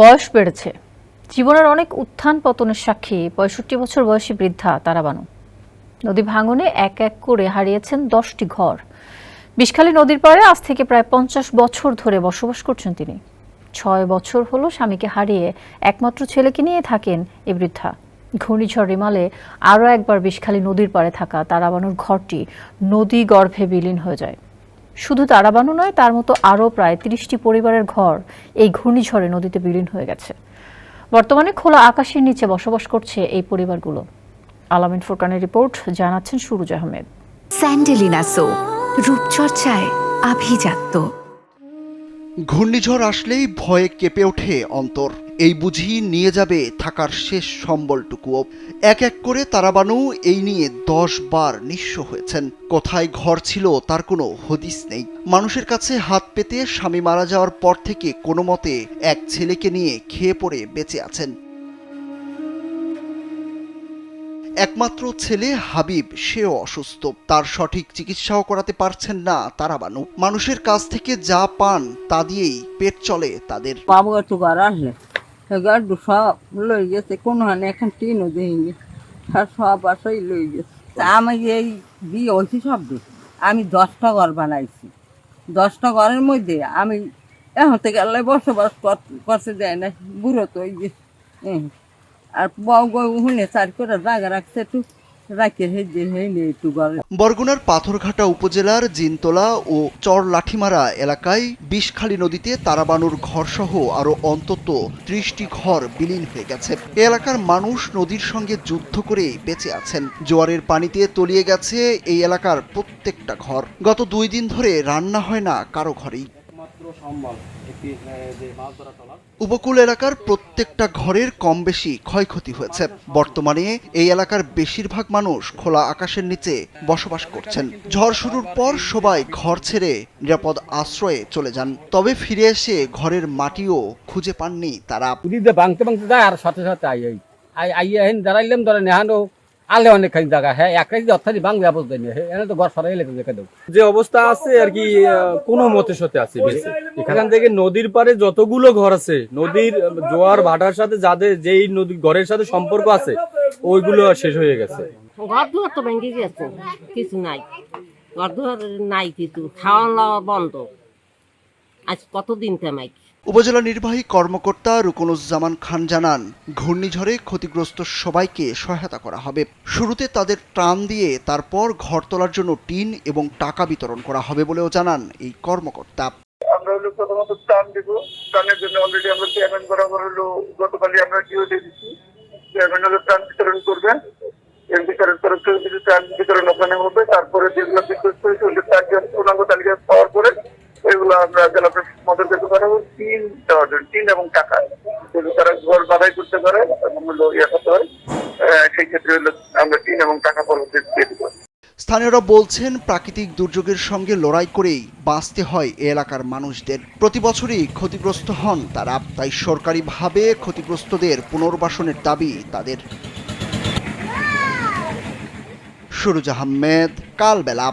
বয়স বেড়েছে। জীবনের অনেক উত্থান পতনের সাক্ষী পঁয়ষট্টি বছর বয়সী বৃদ্ধা তারাবানু। নদী ভাঙনে এক এক করে হারিয়েছেন দশটি ঘর। বিষখালী নদীর পাড়ে আজ থেকে প্রায় পঞ্চাশ বছর ধরে বসবাস করছেন তিনি। ছয় বছর হলো স্বামীকে হারিয়ে একমাত্র ছেলেকে নিয়ে থাকেন এই বৃদ্ধা। ঘূর্ণিঝড় রিমালে আরও একবার বিষখালী নদীর পাড়ে থাকা তারাবানুর ঘরটি নদী গর্ভে বিলীন হয়ে যায়। শুধু তারাবানু নয়, তার মতো আরও প্রায় তিরিশটি পরিবারের ঘর এই ঘূর্ণিঝড়ে নদীতে বিলীন হয়ে গেছে। বর্তমানে খোলা আকাশের নিচে বসবাস করছে এই পরিবারগুলো। আলামিন ফুরকানের রিপোর্ট, জানাচ্ছেন সুরুজ আহমেদ। স্যান্ডেলিনা সো, রূপচর্চায় আভিজাত্য। ঘূর্ণিঝড় আসলেই ভয়ে কেঁপে ওঠে অন্তর। এই বুঝি নিয়ে যাবে থাকার শেষ সম্বলটুকুও। এক এক করে তারাবানু এই নিয়ে দশ বার নিঃস্ব হয়েছেন। কোথায় ঘর ছিল তার কোনো হদিস নেই। মানুষের কাছে হাত পেতে স্বামী মারা যাওয়ার পর থেকে কোনো মতে এক ছেলেকে নিয়ে খেয়ে পড়ে বেঁচে আছেন। একমাত্র ছেলে হাবিব, সেও অসুস্থ। তার সঠিক চিকিৎসাও করাতে পারছেন না তারা বানু মানুষের কাছ থেকে যা পান, তা দিয়েই পেট চলে তাদের। গেছে কোনো এখন সব গেছে। আমি এই আমি দশটা ঘর বানাইছি। দশটা ঘরের মধ্যে আমি এখন থেকে বসবাস কর- করতে দেয় না, বুড়ো তো ওই যে হুম। আর বরগুনার পাথরঘাটা উপজেলার জিনতলা ও চর লাঠিমারা এলাকায় বিষখালী নদীতে তারাবানুর ঘরসহ আরও অন্তত ত্রিশটি ঘর বিলীন হয়ে গেছে। এলাকার মানুষ নদীর সঙ্গে যুদ্ধ করে বেঁচে আছেন। জোয়ারের পানিতে তলিয়ে গেছে এই এলাকার প্রত্যেকটা ঘর। গত দুই দিন ধরে রান্না হয় না কারও ঘরেই। উপকূল এলাকার প্রত্যেকটা ঘরের কম বেশি ক্ষয়ক্ষতি হয়েছে। বর্তমানে এই এলাকার বেশিরভাগ মানুষ খোলা আকাশের নিচে বসবাস করছেন। ঝড় শুরুর পর সবাই ঘর ছেড়ে নিরাপদ আশ্রয়ে চলে যান। তবে ফিরে এসে ঘরের মাটিও খুঁজে পাননি তারা। ভাঙতে ভাঙতে যায় আর সাথে সাথে আই আই আইয়া দাঁড়াইলাম ধরে নেহানো আলে অনেকখানি জায়গা হ্যাঁ একটা যদি অর্থাৎ ভাঙবে অবস্থা নেই এনে তো ঘর সরাই দেখে দেবো। যে অবস্থা আছে আর কি কোনো মতে সাথে আছে এখান থেকে নদীর পারে যতগুলো ঘর আছে নদীর জোয়ার ভাটার সাথে যাদের যেই নদী ঘরের সাথে সম্পর্ক আছে ওইগুলো আর শেষ হয়ে গেছে। ঘর দুয়ার তো ভেঙে গেছে কিছু নাই। ঘর দুয়ার নাই কিছু খাওয়া দাওয়া বন্ধ। আজ কতদিন তেমাই উপজেলা নির্বাহী কর্মকর্তা রুকনুজ্জামান খান জানান ঘূর্ণিঝড়ে ক্ষতিগ্রস্ত সবাইকে সহায়তা করা হবে। শুরুতে তাদের ত্রাণ দিয়ে তারপর ঘর তোলার জন্য টিন এবং টাকা বিতরণ করা হবে বলেও জানান এই কর্মকর্তা। আমরা হলো প্রথমত ত্রাণ দিব। ত্রাণের জন্য অলরেডি আমরা চেয়ারম্যান বরাবর হলো গতকালই আমরা ডিও দিচ্ছি চেয়ারম্যান হলো ত্রাণ বিতরণ করবেন। এর বিতরণ তরফ থেকে কিছু ত্রাণ বিতরণ ওখানে হবে। তারপরে যেগুলো রিকোয়েস্ট করেছে ওদের ত্রাণ পূর্ণাঙ্গ তালিকা পাওয়ার পরে আমরা জেলা তিন এবং টাকা। যদি তারা ঘর বাধাই করতে পারে ইয়ে করতে আহ, সেই ক্ষেত্রে আমরা এবং টাকা পরবর্তী দিয়ে দিব। স্থানীয়রা বলছেন প্রাকৃতিক দুর্যোগের সঙ্গে লড়াই করেই বাঁচতে হয় এ এলাকার মানুষদের। প্রতি বছরই ক্ষতিগ্রস্ত হন তারা তাই সরকারিভাবে ক্ষতিগ্রস্তদের পুনর্বাসনের দাবি তাদের। সুরুজ আহমেদ কালবেলা।